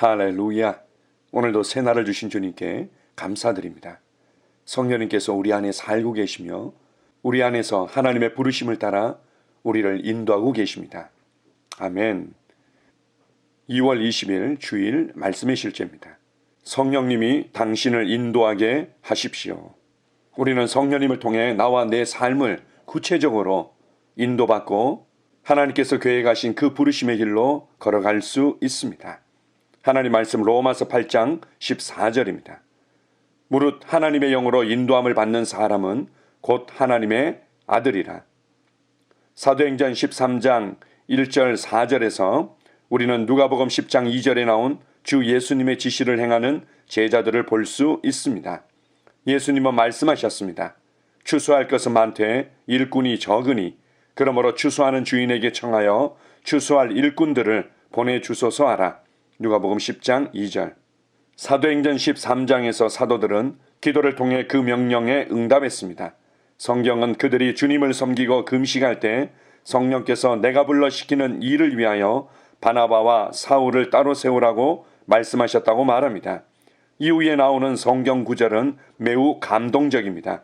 할렐루야. 오늘도 새날을 주신 주님께 감사드립니다. 성령님께서 우리 안에 살고 계시며 우리 안에서 하나님의 부르심을 따라 우리를 인도하고 계십니다. 아멘. 2월 20일 주일 말씀의 실제입니다. 성령님이 당신을 인도하게 하십시오. 우리는 성령님을 통해 나와 내 삶을 구체적으로 인도받고 하나님께서 계획하신 그 부르심의 길로 걸어갈 수 있습니다. 하나님 말씀 로마서 8장 14절입니다. 무릇 하나님의 영으로 인도함을 받는 사람은 곧 하나님의 아들이라. 사도행전 13장 1절 4절에서 우리는 누가복음 10장 2절에 나온 주 예수님의 지시를 행하는 제자들을 볼 수 있습니다. 예수님은 말씀하셨습니다. 추수할 것은 많되 일꾼이 적으니 그러므로 추수하는 주인에게 청하여 추수할 일꾼들을 보내주소서 하라. 누가복음 10장 2절. 사도행전 13장에서 사도들은 기도를 통해 그 명령에 응답했습니다. 성경은 그들이 주님을 섬기고 금식할 때 성령께서 내가 불러 시키는 일을 위하여 바나바와 사울을 따로 세우라고 말씀하셨다고 말합니다. 이후에 나오는 성경 구절은 매우 감동적입니다.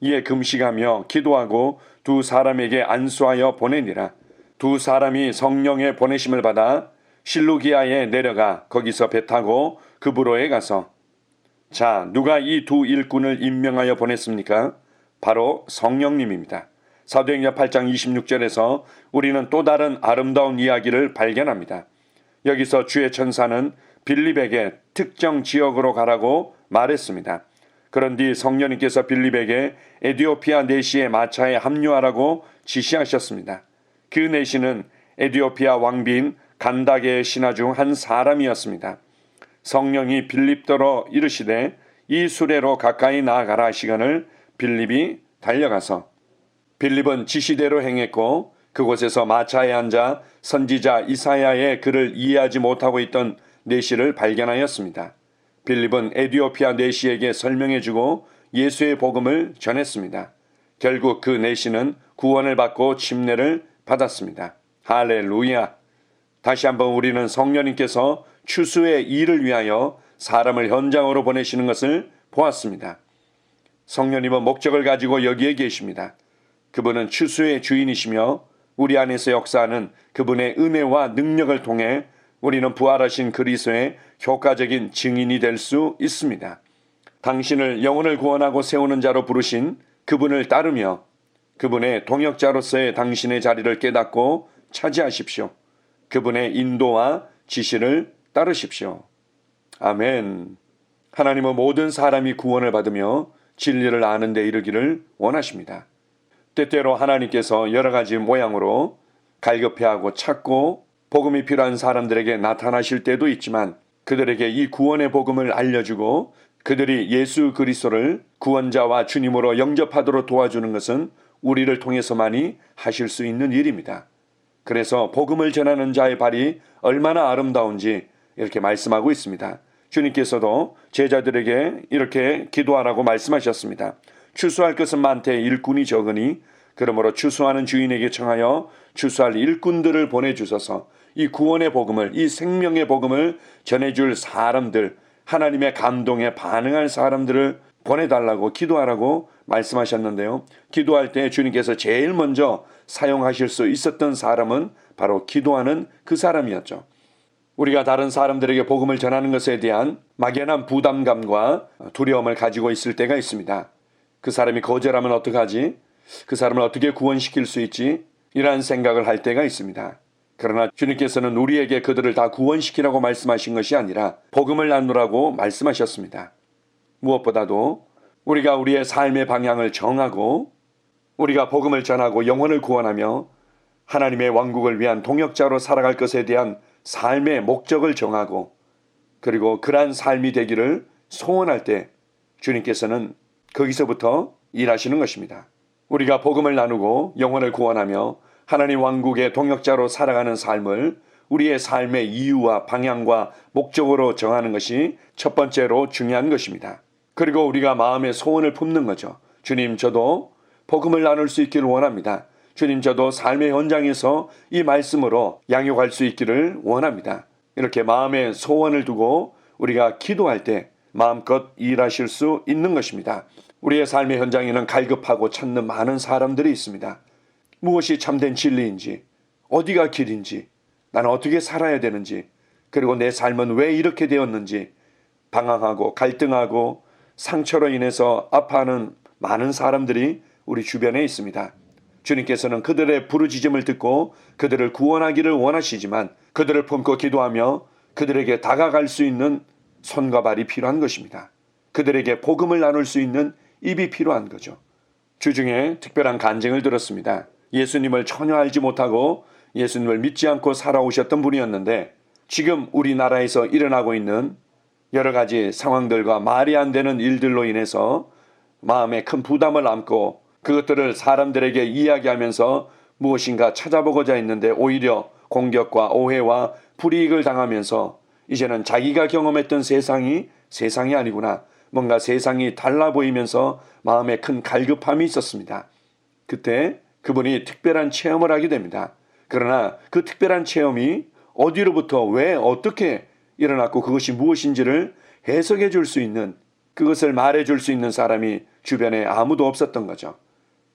이에 금식하며 기도하고 두 사람에게 안수하여 보내니라. 두 사람이 성령의 보내심을 받아 실루기아에 내려가 거기서 배 타고 그부로에 가서 자 누가 이 두 일꾼을 임명하여 보냈습니까? 바로 성령님입니다. 사도행전 8장 26절에서 우리는 또 다른 아름다운 이야기를 발견합니다. 여기서 주의 천사는 빌립에게 특정 지역으로 가라고 말했습니다. 그런 뒤 성령님께서 빌립에게 에디오피아 내시의 마차에 합류하라고 지시하셨습니다. 그 내시는 에디오피아 왕비인 간다게의 신하 중 한 사람이었습니다. 성령이 빌립더러 이르시되 이 수레로 가까이 나아가라 시간을 빌립이 달려가서 빌립은 지시대로 행했고 그곳에서 마차에 앉아 선지자 이사야의 글을 이해하지 못하고 있던 내시를 발견하였습니다. 빌립은 에디오피아 내시에게 설명해주고 예수의 복음을 전했습니다. 결국 그 내시는 구원을 받고 침례를 받았습니다. 할렐루야. 다시 한번 우리는 성령님께서 추수의 일을 위하여 사람을 현장으로 보내시는 것을 보았습니다. 성령님은 목적을 가지고 여기에 계십니다. 그분은 추수의 주인이시며 우리 안에서 역사하는 그분의 은혜와 능력을 통해 우리는 부활하신 그리스도의 효과적인 증인이 될 수 있습니다. 당신을 영혼을 구원하고 세우는 자로 부르신 그분을 따르며 그분의 동역자로서의 당신의 자리를 깨닫고 차지하십시오. 그분의 인도와 지시를 따르십시오. 아멘. 하나님은 모든 사람이 구원을 받으며 진리를 아는 데 이르기를 원하십니다. 때때로 하나님께서 여러 가지 모양으로 갈급해하고 찾고 복음이 필요한 사람들에게 나타나실 때도 있지만 그들에게 이 구원의 복음을 알려주고 그들이 예수 그리스도를 구원자와 주님으로 영접하도록 도와주는 것은 우리를 통해서만이 하실 수 있는 일입니다. 그래서 복음을 전하는 자의 발이 얼마나 아름다운지 이렇게 말씀하고 있습니다. 주님께서도 제자들에게 이렇게 기도하라고 말씀하셨습니다. 추수할 것은 많되 일꾼이 적으니 그러므로 추수하는 주인에게 청하여 추수할 일꾼들을 보내주소서 이 구원의 복음을 이 생명의 복음을 전해줄 사람들 하나님의 감동에 반응할 사람들을 보내달라고 기도하라고 말씀하셨는데요. 기도할 때 주님께서 제일 먼저 사용하실 수 있었던 사람은 바로 기도하는 그 사람이었죠. 우리가 다른 사람들에게 복음을 전하는 것에 대한 막연한 부담감과 두려움을 가지고 있을 때가 있습니다. 그 사람이 거절하면 어떡하지? 그 사람을 어떻게 구원시킬 수 있지? 이러한 생각을 할 때가 있습니다. 그러나 주님께서는 우리에게 그들을 다 구원시키라고 말씀하신 것이 아니라 복음을 나누라고 말씀하셨습니다. 무엇보다도 우리가 우리의 삶의 방향을 정하고 우리가 복음을 전하고 영혼을 구원하며 하나님의 왕국을 위한 동역자로 살아갈 것에 대한 삶의 목적을 정하고 그리고 그러한 삶이 되기를 소원할 때 주님께서는 거기서부터 일하시는 것입니다. 우리가 복음을 나누고 영혼을 구원하며 하나님 왕국의 동역자로 살아가는 삶을 우리의 삶의 이유와 방향과 목적으로 정하는 것이 첫 번째로 중요한 것입니다. 그리고 우리가 마음의 소원을 품는 거죠. 주님, 저도 복음을 나눌 수 있기를 원합니다. 주님, 저도 삶의 현장에서 이 말씀으로 양육할 수 있기를 원합니다. 이렇게 마음에 소원을 두고 우리가 기도할 때 마음껏 일하실 수 있는 것입니다. 우리의 삶의 현장에는 갈급하고 찾는 많은 사람들이 있습니다. 무엇이 참된 진리인지, 어디가 길인지, 나는 어떻게 살아야 되는지, 그리고 내 삶은 왜 이렇게 되었는지, 방황하고 갈등하고 상처로 인해서 아파하는 많은 사람들이 우리 주변에 있습니다. 주님께서는 그들의 부르짖음을 듣고 그들을 구원하기를 원하시지만 그들을 품고 기도하며 그들에게 다가갈 수 있는 손과 발이 필요한 것입니다. 그들에게 복음을 나눌 수 있는 입이 필요한 거죠. 주중에 특별한 간증을 들었습니다. 예수님을 전혀 알지 못하고 예수님을 믿지 않고 살아오셨던 분이었는데 지금 우리나라에서 일어나고 있는 여러 가지 상황들과 말이 안 되는 일들로 인해서 마음에 큰 부담을 안고 그것들을 사람들에게 이야기하면서 무엇인가 찾아보고자 했는데 오히려 공격과 오해와 불이익을 당하면서 이제는 자기가 경험했던 세상이 세상이 아니구나. 뭔가 세상이 달라 보이면서 마음에 큰 갈급함이 있었습니다. 그때 그분이 특별한 체험을 하게 됩니다. 그러나 그 특별한 체험이 어디로부터 왜 어떻게 일어났고 그것이 무엇인지를 해석해 줄 수 있는 그것을 말해 줄 수 있는 사람이 주변에 아무도 없었던 거죠.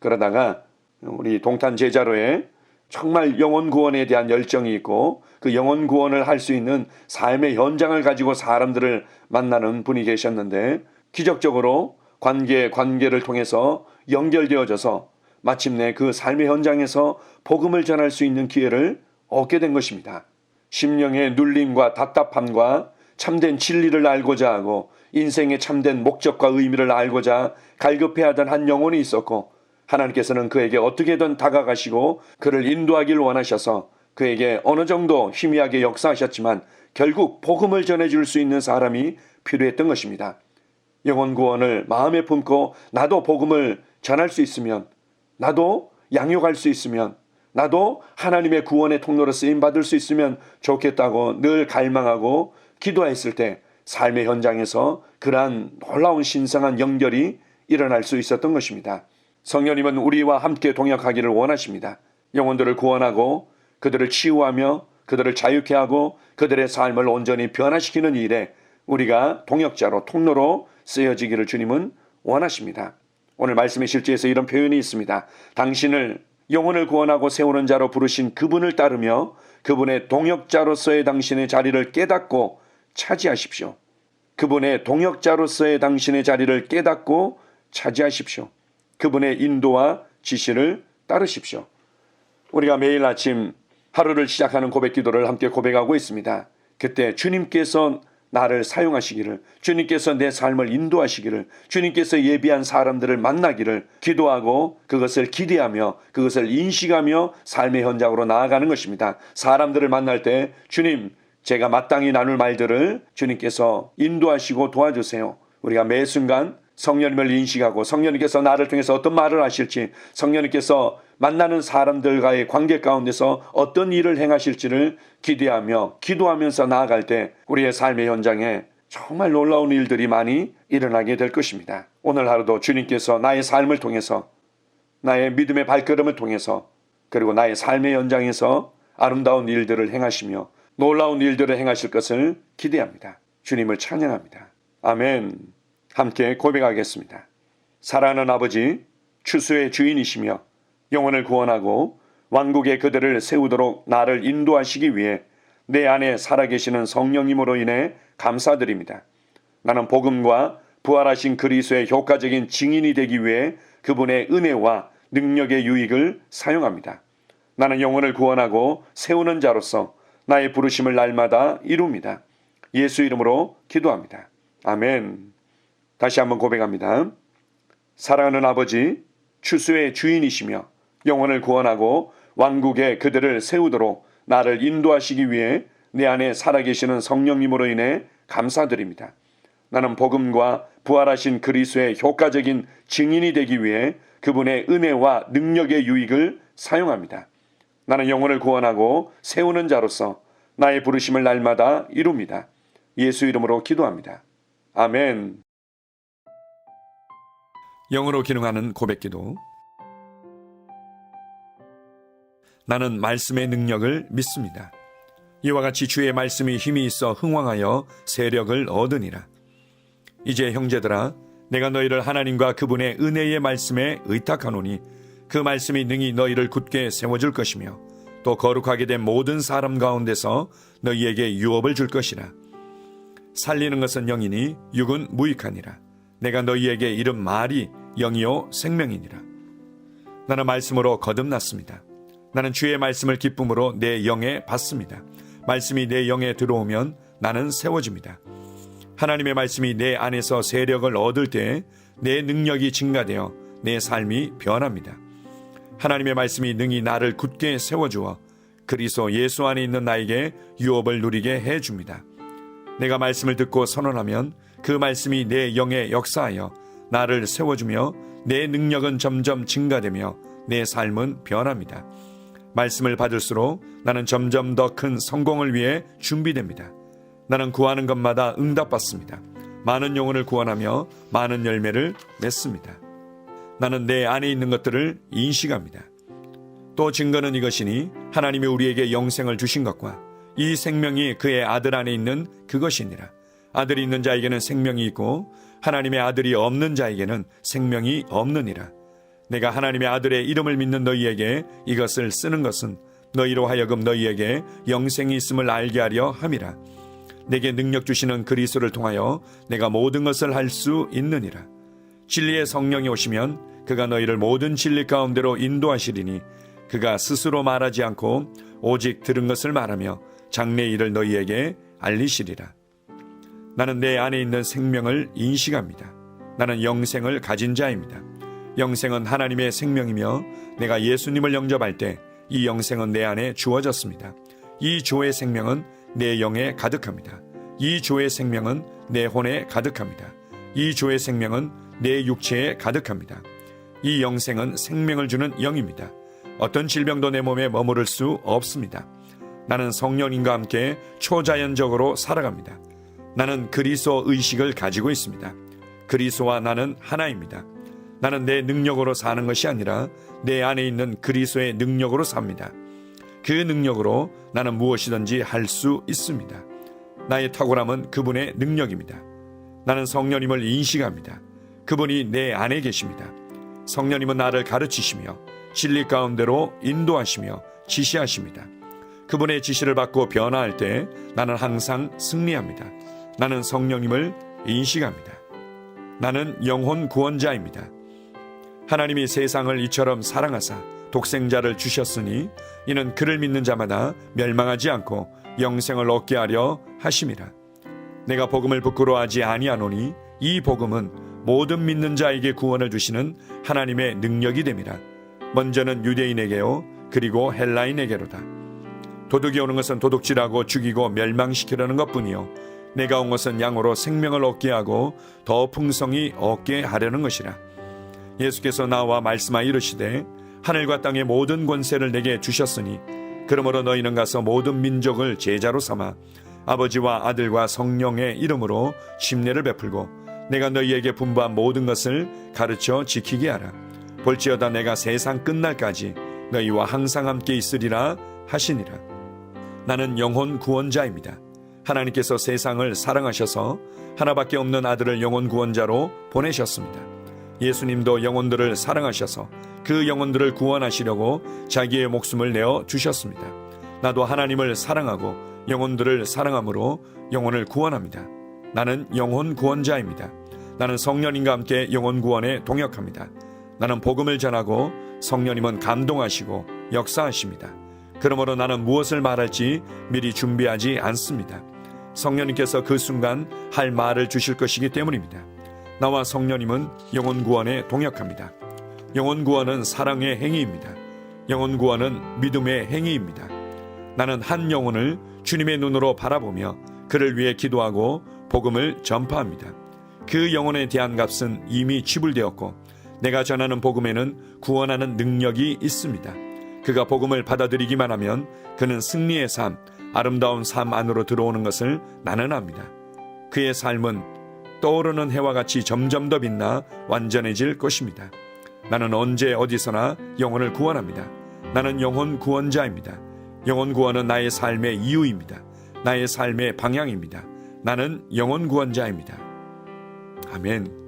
그러다가 우리 동탄 제자로에 정말 영혼 구원에 대한 열정이 있고 그 영혼 구원을 할 수 있는 삶의 현장을 가지고 사람들을 만나는 분이 계셨는데 기적적으로 관계 관계를 통해서 연결되어져서 마침내 그 삶의 현장에서 복음을 전할 수 있는 기회를 얻게 된 것입니다. 심령의 눌림과 답답함과 참된 진리를 알고자 하고 인생의 참된 목적과 의미를 알고자 갈급해하던 한 영혼이 있었고 하나님께서는 그에게 어떻게든 다가가시고 그를 인도하길 원하셔서 그에게 어느 정도 희미하게 역사하셨지만 결국 복음을 전해줄 수 있는 사람이 필요했던 것입니다. 영혼 구원을 마음에 품고 나도 복음을 전할 수 있으면 나도 양육할 수 있으면 나도 하나님의 구원의 통로로 쓰임 받을 수 있으면 좋겠다고 늘 갈망하고 기도했을 때 삶의 현장에서 그러한 놀라운 신성한 연결이 일어날 수 있었던 것입니다. 성령님은 우리와 함께 동역하기를 원하십니다. 영혼들을 구원하고 그들을 치유하며 그들을 자유케 하고 그들의 삶을 온전히 변화시키는 일에 우리가 동역자로 통로로 쓰여지기를 주님은 원하십니다. 오늘 말씀의 실제에서 이런 표현이 있습니다. 당신을 영혼을 구원하고 세우는 자로 부르신 그분을 따르며 그분의 동역자로서의 당신의 자리를 깨닫고 차지하십시오. 그분의 동역자로서의 당신의 자리를 깨닫고 차지하십시오. 그분의 인도와 지시를 따르십시오. 우리가 매일 아침 하루를 시작하는 고백 기도를 함께 고백하고 있습니다. 그때 주님께서 나를 사용하시기를, 주님께서 내 삶을 인도하시기를, 주님께서 예비한 사람들을 만나기를 기도하고 그것을 기대하며 그것을 인식하며 삶의 현장으로 나아가는 것입니다. 사람들을 만날 때 주님, 제가 마땅히 나눌 말들을 주님께서 인도하시고 도와주세요. 우리가 매 순간 성령님을 인식하고 성령님께서 나를 통해서 어떤 말을 하실지 성령님께서 만나는 사람들과의 관계 가운데서 어떤 일을 행하실지를 기대하며 기도하면서 나아갈 때 우리의 삶의 현장에 정말 놀라운 일들이 많이 일어나게 될 것입니다. 오늘 하루도 주님께서 나의 삶을 통해서 나의 믿음의 발걸음을 통해서 그리고 나의 삶의 현장에서 아름다운 일들을 행하시며 놀라운 일들을 행하실 것을 기대합니다. 주님을 찬양합니다. 아멘. 함께 고백하겠습니다. 사랑하는 아버지, 추수의 주인이시며 영혼을 구원하고 왕국의 그들을 세우도록 나를 인도하시기 위해 내 안에 살아계시는 성령님으로 인해 감사드립니다. 나는 복음과 부활하신 그리스도의 효과적인 증인이 되기 위해 그분의 은혜와 능력의 유익을 사용합니다. 나는 영혼을 구원하고 세우는 자로서 나의 부르심을 날마다 이룹니다. 예수 이름으로 기도합니다. 아멘. 다시 한번 고백합니다. 사랑하는 아버지, 추수의 주인이시며 영혼을 구원하고 왕국에 그들을 세우도록 나를 인도하시기 위해 내 안에 살아계시는 성령님으로 인해 감사드립니다. 나는 복음과 부활하신 그리스도의 효과적인 증인이 되기 위해 그분의 은혜와 능력의 유익을 사용합니다. 나는 영혼을 구원하고 세우는 자로서 나의 부르심을 날마다 이룹니다. 예수 이름으로 기도합니다. 아멘. 영어로 기능하는 고백기도 나는 말씀의 능력을 믿습니다. 이와 같이 주의 말씀이 힘이 있어 흥왕하여 세력을 얻으니라. 이제 형제들아 내가 너희를 하나님과 그분의 은혜의 말씀에 의탁하노니 그 말씀이 능히 너희를 굳게 세워줄 것이며 또 거룩하게 된 모든 사람 가운데서 너희에게 유업을 줄 것이라. 살리는 것은 영이니 육은 무익하니라. 내가 너희에게 이른 말이 영이요 생명이니라. 나는 말씀으로 거듭났습니다. 나는 주의 말씀을 기쁨으로 내 영에 받습니다. 말씀이 내 영에 들어오면 나는 세워집니다. 하나님의 말씀이 내 안에서 세력을 얻을 때 내 능력이 증가되어 내 삶이 변합니다. 하나님의 말씀이 능히 나를 굳게 세워주어 그리스도 예수 안에 있는 나에게 유업을 누리게 해줍니다. 내가 말씀을 듣고 선언하면 그 말씀이 내 영에 역사하여 나를 세워주며 내 능력은 점점 증가되며 내 삶은 변합니다. 말씀을 받을수록 나는 점점 더 큰 성공을 위해 준비됩니다. 나는 구하는 것마다 응답받습니다. 많은 영혼을 구원하며 많은 열매를 맺습니다. 나는 내 안에 있는 것들을 인식합니다. 또 증거는 이것이니 하나님이 우리에게 영생을 주신 것과 이 생명이 그의 아들 안에 있는 그것이니라. 아들이 있는 자에게는 생명이 있고 하나님의 아들이 없는 자에게는 생명이 없느니라. 내가 하나님의 아들의 이름을 믿는 너희에게 이것을 쓰는 것은 너희로 하여금 너희에게 영생이 있음을 알게 하려 함이라. 내게 능력 주시는 그리스도를 통하여 내가 모든 것을 할 수 있느니라. 진리의 성령이 오시면 그가 너희를 모든 진리 가운데로 인도하시리니 그가 스스로 말하지 않고 오직 들은 것을 말하며 장래 일을 너희에게 알리시리라. 나는 내 안에 있는 생명을 인식합니다. 나는 영생을 가진 자입니다. 영생은 하나님의 생명이며 내가 예수님을 영접할 때 이 영생은 내 안에 주어졌습니다. 이 조의 생명은 내 영에 가득합니다. 이 조의 생명은 내 혼에 가득합니다. 이 조의 생명은 내 육체에 가득합니다. 이 영생은 생명을 주는 영입니다. 어떤 질병도 내 몸에 머무를 수 없습니다. 나는 성령님과 함께 초자연적으로 살아갑니다. 나는 그리스도 의식을 가지고 있습니다. 그리스도와 나는 하나입니다. 나는 내 능력으로 사는 것이 아니라 내 안에 있는 그리스도의 능력으로 삽니다. 그 능력으로 나는 무엇이든지 할 수 있습니다. 나의 탁월함은 그분의 능력입니다. 나는 성령님을 인식합니다. 그분이 내 안에 계십니다. 성령님은 나를 가르치시며 진리 가운데로 인도하시며 지시하십니다. 그분의 지시를 받고 변화할 때 나는 항상 승리합니다. 나는 성령님을 인식합니다. 나는 영혼 구원자입니다. 하나님이 세상을 이처럼 사랑하사 독생자를 주셨으니 이는 그를 믿는 자마다 멸망하지 않고 영생을 얻게 하려 하심이라. 내가 복음을 부끄러워하지 아니하노니 이 복음은 모든 믿는 자에게 구원을 주시는 하나님의 능력이 됨이라. 먼저는 유대인에게요 그리고 헬라인에게로다. 도둑이 오는 것은 도둑질하고 죽이고 멸망시키려는 것뿐이요 내가 온 것은 양으로 생명을 얻게 하고 더 풍성히 얻게 하려는 것이라. 예수께서 나와 말씀하여 이르시되 하늘과 땅의 모든 권세를 내게 주셨으니 그러므로 너희는 가서 모든 민족을 제자로 삼아 아버지와 아들과 성령의 이름으로 침례를 베풀고 내가 너희에게 분부한 모든 것을 가르쳐 지키게 하라. 볼지어다 내가 세상 끝날까지 너희와 항상 함께 있으리라 하시니라. 나는 영혼 구원자입니다. 하나님께서 세상을 사랑하셔서 하나밖에 없는 아들을 영혼 구원자로 보내셨습니다. 예수님도 영혼들을 사랑하셔서 그 영혼들을 구원하시려고 자기의 목숨을 내어 주셨습니다. 나도 하나님을 사랑하고 영혼들을 사랑함으로 영혼을 구원합니다. 나는 영혼 구원자입니다. 나는 성령님과 함께 영혼 구원에 동역합니다. 나는 복음을 전하고 성령님은 감동하시고 역사하십니다. 그러므로 나는 무엇을 말할지 미리 준비하지 않습니다. 성령님께서 그 순간 할 말을 주실 것이기 때문입니다. 나와 성령님은 영혼 구원에 동역합니다. 영혼 구원은 사랑의 행위입니다. 영혼 구원은 믿음의 행위입니다. 나는 한 영혼을 주님의 눈으로 바라보며 그를 위해 기도하고 복음을 전파합니다. 그 영혼에 대한 값은 이미 지불되었고 내가 전하는 복음에는 구원하는 능력이 있습니다. 그가 복음을 받아들이기만 하면 그는 승리의 삶, 아름다운 삶 안으로 들어오는 것을 나는 압니다. 그의 삶은 떠오르는 해와 같이 점점 더 빛나 완전해질 것입니다. 나는 언제 어디서나 영혼을 구원합니다. 나는 영혼 구원자입니다. 영혼 구원은 나의 삶의 이유입니다. 나의 삶의 방향입니다. 나는 영혼 구원자입니다. 아멘.